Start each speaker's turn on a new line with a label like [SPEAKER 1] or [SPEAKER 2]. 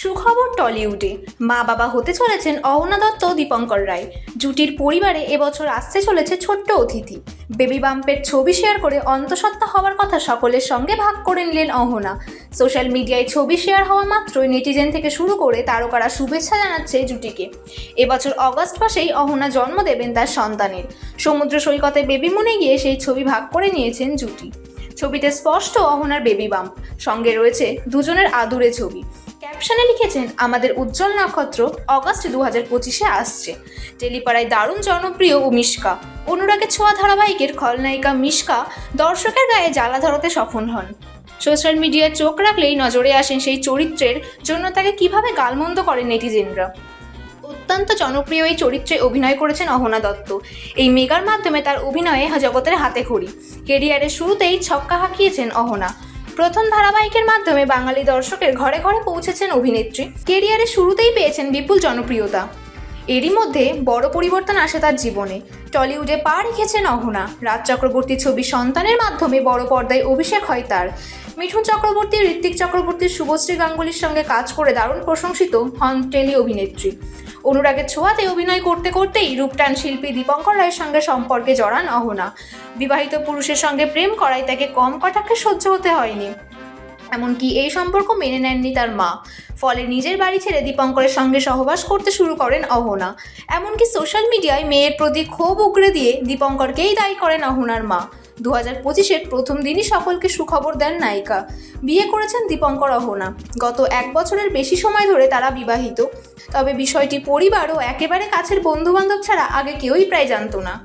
[SPEAKER 1] সুখবর টলিউডে। মা বাবা হতে চলেছেন অহনা দত্ত দীপঙ্কর রায়। জুটির পরিবারে এবছর আসতে চলেছে ছোট্ট অতিথি। বেবি বাম্পের ছবি শেয়ার করে অন্তঃসত্ত্বা হওয়ার কথা সকলের সঙ্গে ভাগ করে নিলেন অহনা। সোশ্যাল মিডিয়ায় ছবি শেয়ার হওয়া মাত্রই নেটিজেন থেকে শুরু করে তারকারা শুভেচ্ছা জানাচ্ছে জুটিকে। এবছর অগস্ট মাসেই অহনা জন্ম দেবেন তার সন্তানের। সমুদ্র সৈকতে বেবি মনে গিয়ে সেই ছবি ভাগ করে নিয়েছেন জুটি। ছবিতে স্পষ্ট অহনার বেবি বাম্প। সঙ্গে রয়েছে দুজনের আদুরে ছবি। ক্যাপশনে লিখেছেন, আমাদের উজ্জ্বল নক্ষত্র অগস্ট দু হাজার পঁচিশে আসছে। টেলিপাড়ায় দারুণ জনপ্রিয় ও মিশকা। অনুরাগের ছোঁয়া ধারাবাহিকের খলনায়িকা মিশকা দর্শকের গায়ে জ্বালা ধরাতে সফল হন। সোশ্যাল মিডিয়ায় চোখ রাখলেই নজরে আসেন সেই চরিত্রের জন্য তাকে কীভাবে গালমন্দ করেন নেটিজেনরা। অত্যন্ত জনপ্রিয় এই চরিত্রে অভিনয় করেছেন অহনা দত্ত। এই মেগার মাধ্যমে তার অভিনয়ে জগতের হাতে খড়ি। কেরিয়ারের শুরুতেই ছক্কা হাঁকিয়েছেন অহনা। প্রথম ধারাবাহিকের মাধ্যমে বাঙালি দর্শকের ঘরে ঘরে পৌঁছেছেন অভিনেত্রী। কেরিয়ারের শুরুতেই পেয়েছেন বিপুল জনপ্রিয়তা। এরই মধ্যে বড় পরিবর্তন আসে তার জীবনে। টলিউডে পা রেখেছেন অহনা। রাজ চক্রবর্তীর ছবি সন্তানের মাধ্যমে বড় পর্দায় অভিষেক হয় তার। মিঠুন চক্রবর্তী, ঋত্বিক চক্রবর্তীর শুভশ্রী গাঙ্গুলির সঙ্গে কাজ করে দারুণ প্রশংসিত হন টেলি অভিনেত্রী। অনুরাগের ছোঁয়াতে অভিনয় করতে করতেই রূপটান শিল্পী দীপঙ্কর রায়ের সঙ্গে সম্পর্কে জড়ান অহনা। বিবাহিত পুরুষের সঙ্গে প্রেম করায় তাকে কম কটাক্ষে সহ্য হতে হয়নি। এমনকি এই সম্পর্ক মেনে নেননি তার মা। ফলে নিজের বাড়ি ছেড়ে দীপঙ্করের সঙ্গে সহবাস করতে শুরু করেন অহনা। এমনকি সোশ্যাল মিডিয়ায় মেয়ের প্রতি ক্ষোভ উগড়ে দিয়ে দীপঙ্করকেই দায়ী করেন অহনার মা। দু হাজার পঁচিশের প্রথম দিনই সকলকে সুখবর দেন নায়িকা। বিয়ে করেছেন দীপঙ্কর অহনা। গত এক বছরের বেশি সময় ধরে তারা বিবাহিত। তবে বিষয়টি পরিবার ও একেবারে কাছের বন্ধুবান্ধব ছাড়া আগে কেউই প্রায় জানত না।